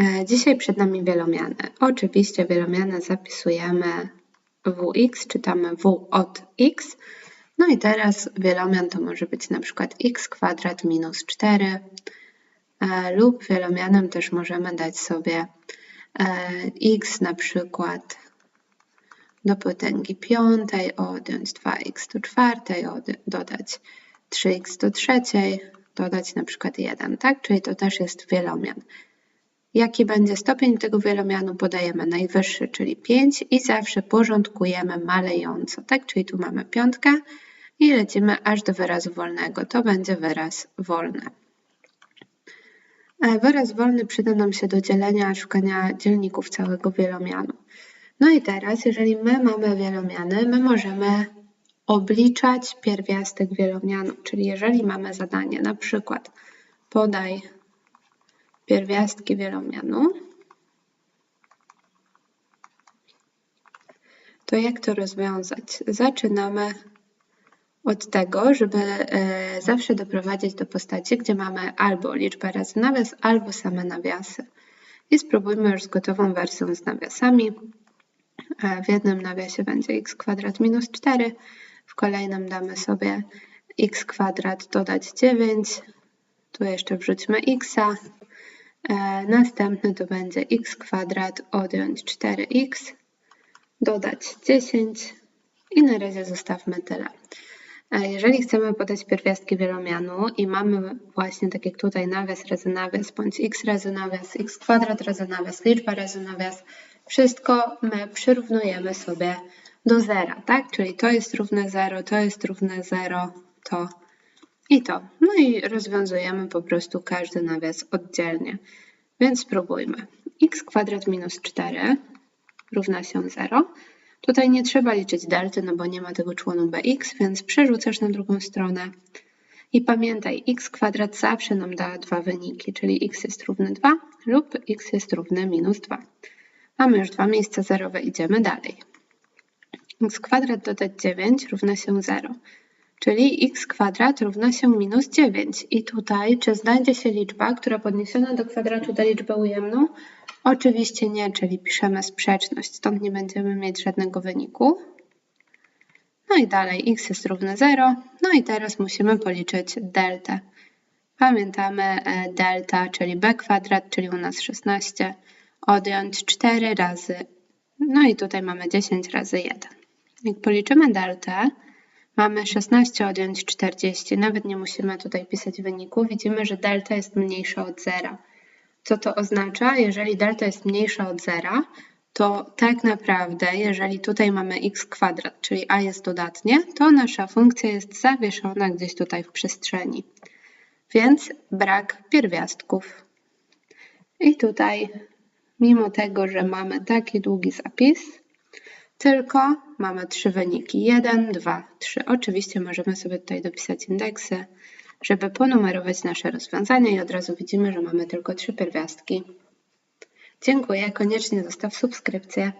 E, dzisiaj przed nami wielomiany. Oczywiście wielomiany zapisujemy wx, czytamy w od x. No i teraz wielomian to może być na przykład x kwadrat minus 4 e, lub wielomianem też możemy dać sobie e, x na przykład do potęgi piątej odjąć 2x do czwartej, dodać 3x do trzeciej, dodać na przykład 1, tak? Czyli to też jest wielomian. Jaki będzie stopień tego wielomianu? Podajemy najwyższy, czyli 5 i zawsze porządkujemy malejąco, tak? Czyli tu mamy piątkę i lecimy aż do wyrazu wolnego. To będzie wyraz wolny. E, wyraz wolny przyda nam się do dzielenia, szukania dzielników całego wielomianu. No i teraz, jeżeli my mamy wielomiany, my możemy obliczać pierwiastek wielomianu, czyli jeżeli mamy zadanie na przykład podaj pierwiastki wielomianu, to jak to rozwiązać? Zaczynamy od tego, żeby e, zawsze doprowadzić do postaci, gdzie mamy albo liczbę razy nawias, albo same nawiasy. I spróbujmy już z gotową wersją z nawiasami. E, w jednym nawiasie będzie x kwadrat minus 4, w kolejnym damy sobie x kwadrat dodać 9, tu jeszcze wrzućmy x, E, następny to będzie x kwadrat odjąć 4x, dodać 10 i na razie zostawmy tyle. E, jeżeli chcemy podać pierwiastki wielomianu i mamy właśnie tak jak tutaj nawias razy nawias, bądź x razy nawias, x kwadrat razy nawias, liczba razy nawias, wszystko my przyrównujemy sobie do zera, tak? Czyli to jest równe 0, to jest równe 0, to i to. No i rozwiązujemy po prostu każdy nawias oddzielnie. Więc spróbujmy. x kwadrat minus 4 równa się 0. Tutaj nie trzeba liczyć delty, no bo nie ma tego członu bx, więc przerzucasz na drugą stronę. I pamiętaj, x kwadrat zawsze nam da dwa wyniki, czyli x jest równy 2 lub x jest równy minus 2. Mamy już dwa miejsca zerowe, idziemy dalej. x kwadrat dodać 9 równa się 0 czyli x kwadrat równa się minus 9. I tutaj, czy znajdzie się liczba, która podniesiona do kwadratu da liczbę ujemną? Oczywiście nie, czyli piszemy sprzeczność, stąd nie będziemy mieć żadnego wyniku. No i dalej x jest równe 0. No i teraz musimy policzyć deltę. Pamiętamy e, delta, czyli b kwadrat, czyli u nas 16, odjąć 4 razy, no i tutaj mamy 10 razy 1. Jak policzymy deltę, Mamy 16 odjąć 40. Nawet nie musimy tutaj pisać wyniku. Widzimy, że delta jest mniejsza od zera. Co to oznacza? Jeżeli delta jest mniejsza od zera, to tak naprawdę, jeżeli tutaj mamy x kwadrat, czyli a jest dodatnie, to nasza funkcja jest zawieszona gdzieś tutaj w przestrzeni. Więc brak pierwiastków. I tutaj, mimo tego, że mamy taki długi zapis, tylko mamy trzy wyniki. 1, 2, 3. Oczywiście możemy sobie tutaj dopisać indeksy, żeby ponumerować nasze rozwiązania i od razu widzimy, że mamy tylko trzy pierwiastki. Dziękuję, koniecznie zostaw subskrypcję.